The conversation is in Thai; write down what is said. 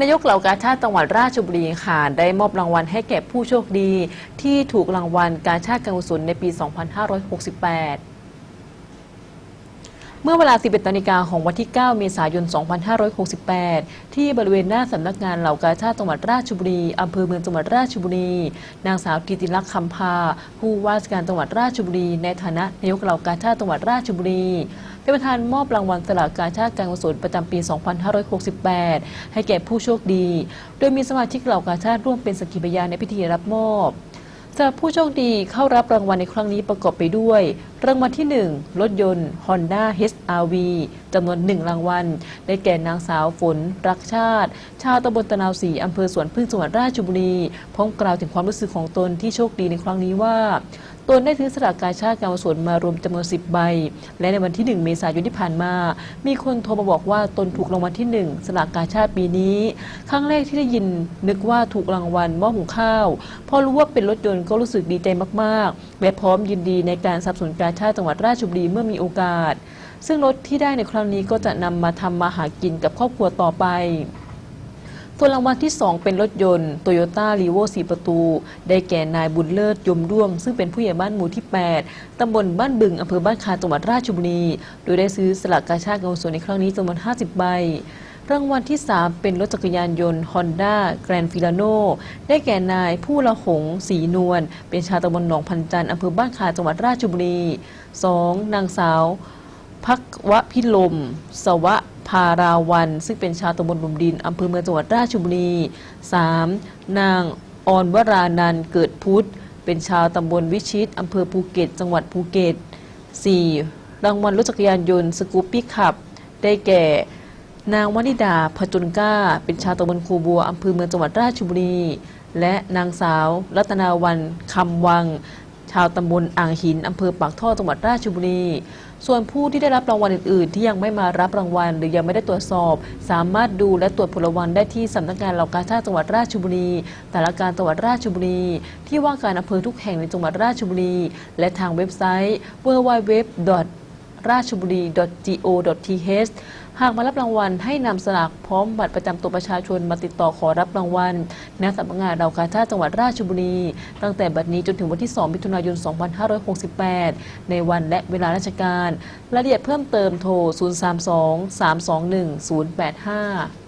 นายกเหล่ากาชาติจังหวัดราชบุรีค่ะได้มอบรางวัลให้แก่ผู้โชคดี ที่ถูกรางวัลกาชาติการกุศลในปี 2568เมื่อเวลา 11นาฬิกาของวันที่ 9 เมษายน 2568 ที่บริเวณหน้าสำนักงานเหล่ากาชาติจังหวัดราชบุรี อำเภอเมืองจังหวัดราชบุรี นางสาวกิติลักษณ์คำพา ผู้ว่าราชการจังหวัดราชบุรี ในฐานะนายกเหล่ากาชาติจังหวัดราชบุรี เป็นประธานมอบรางวัลสลากกาชาติการกุศลประจำปี 2568 ให้แก่ผู้โชคดี โดยมีสมาชิกเหล่ากาชาติร่วมเป็นสักขีพยานในพิธีรับมอบสำหรับผู้โชคดีเข้ารับรางวัลในครั้งนี้ประกอบไปด้วย รางวัลที่ 1 รถยนต์ Honda HRV จำนวน 1 รางวัล ได้แก่นางสาวฝน รักชาติ ชาวตำบลตะนาวศรีอำเภอสวนพึ่งจังหวัดราชบุรีพร้อมกล่าวถึงความรู้สึกของตนที่โชคดีในครั้งนี้ว่า ตนได้ซื้อสลากกาชาติการกุศลมารวมจำนวน10 ใบ และในวันที่ 1 เมษายนที่ผ่านมา มีคนโทรมาบอกว่าตนถูกรางวัลที่ 1 สลากกาชาติปีนี้ ครั้งแรกที่ได้ยินนึกว่าถูกรางวัลหม้อหุงข้าว พอรู้ว่าเป็นรถยนต์ก็รู้สึกดีใจมากๆ และพร้อมยินดีในการสนับสนุนกาชาติจังหวัดราชบุรีเมื่อมีโอกาส ซึ่งรถที่ได้ในครั้งนี้ก็จะนำมาทำมาหากินกับครอบครัวต่อไป ส่วนรางวัลที่ 2 เป็นรถยนต์โตโยต้ารีโว4ประตู ได้แก่นายบุญเลิศยมร่วม ซึ่งเป็นผู้ใหญ่บ้านหมู่ที่ 8 ตำบลบ้านบึง อำเภอบ้านคาจังหวัดราชบุรี โดยได้ซื้อสลากกาชาติการกุศลในครั้งนี้จำนวน 50 ใบรางวัลที่ 3 เป็นรถจักรยานยนต์ Honda Grand Filano ได้แก่นายผู้ละหงสีนวล เป็นชาวตำบลหนองพันจันทร์อำเภอบ้านคาจังหวัดราชบุรี 2. นางสาว พักวะพิลม สวะพาราวัน ซึ่งเป็นชาวตำบลบุมดินอำเภอเมืองจังหวัดราชบุรี 3. นางออนวรานันเกิดพุทธ เป็นชาวตำบลวิชิตอำเภอภูเก็ต จังหวัดภูเก็ต 4. รางวัลรถจักรยานยนต์สกูปปี้ขับ ได้แก่ นางวนิดาพจนก้า เป็นชาวตำบลคูบัวอำเภอเมืองจังหวัดราชบุรี และนางสาว รัตนาวันคำวัง ชาวตำบลอ่างหินอำเภอปากท่อจังหวัดราชบุรี ส่วนผู้ที่ได้รับรางวัลอื่น ๆ ที่ยังไม่มารับรางวัล หรือยังไม่ได้ตรวจสอบ สามารถดูและตรวจผลรางวัลได้ที่สำนักงานเหล่ากาชาติจังหวัดราชบุรีแต่ละการจังหวัดราชบุรี ที่ว่าการอำเภอทุกแห่งในจังหวัดราชบุรี และทางเว็บไซต์ www. ราชบุรี .go.th หากมารับรางวัลให้นำสลากพร้อมบัตรประจำตัวประชาชนมาติดต่อขอรับรางวัลณสำนักงานเราการชาติจังหวัดราชบุรี ตั้งแต่บัดนี้จนถึงวันที่ 2 มิถุนายน 2568 ในวันและเวลาราชการ รายละเอียดเพิ่มเติมโทร 032 321 085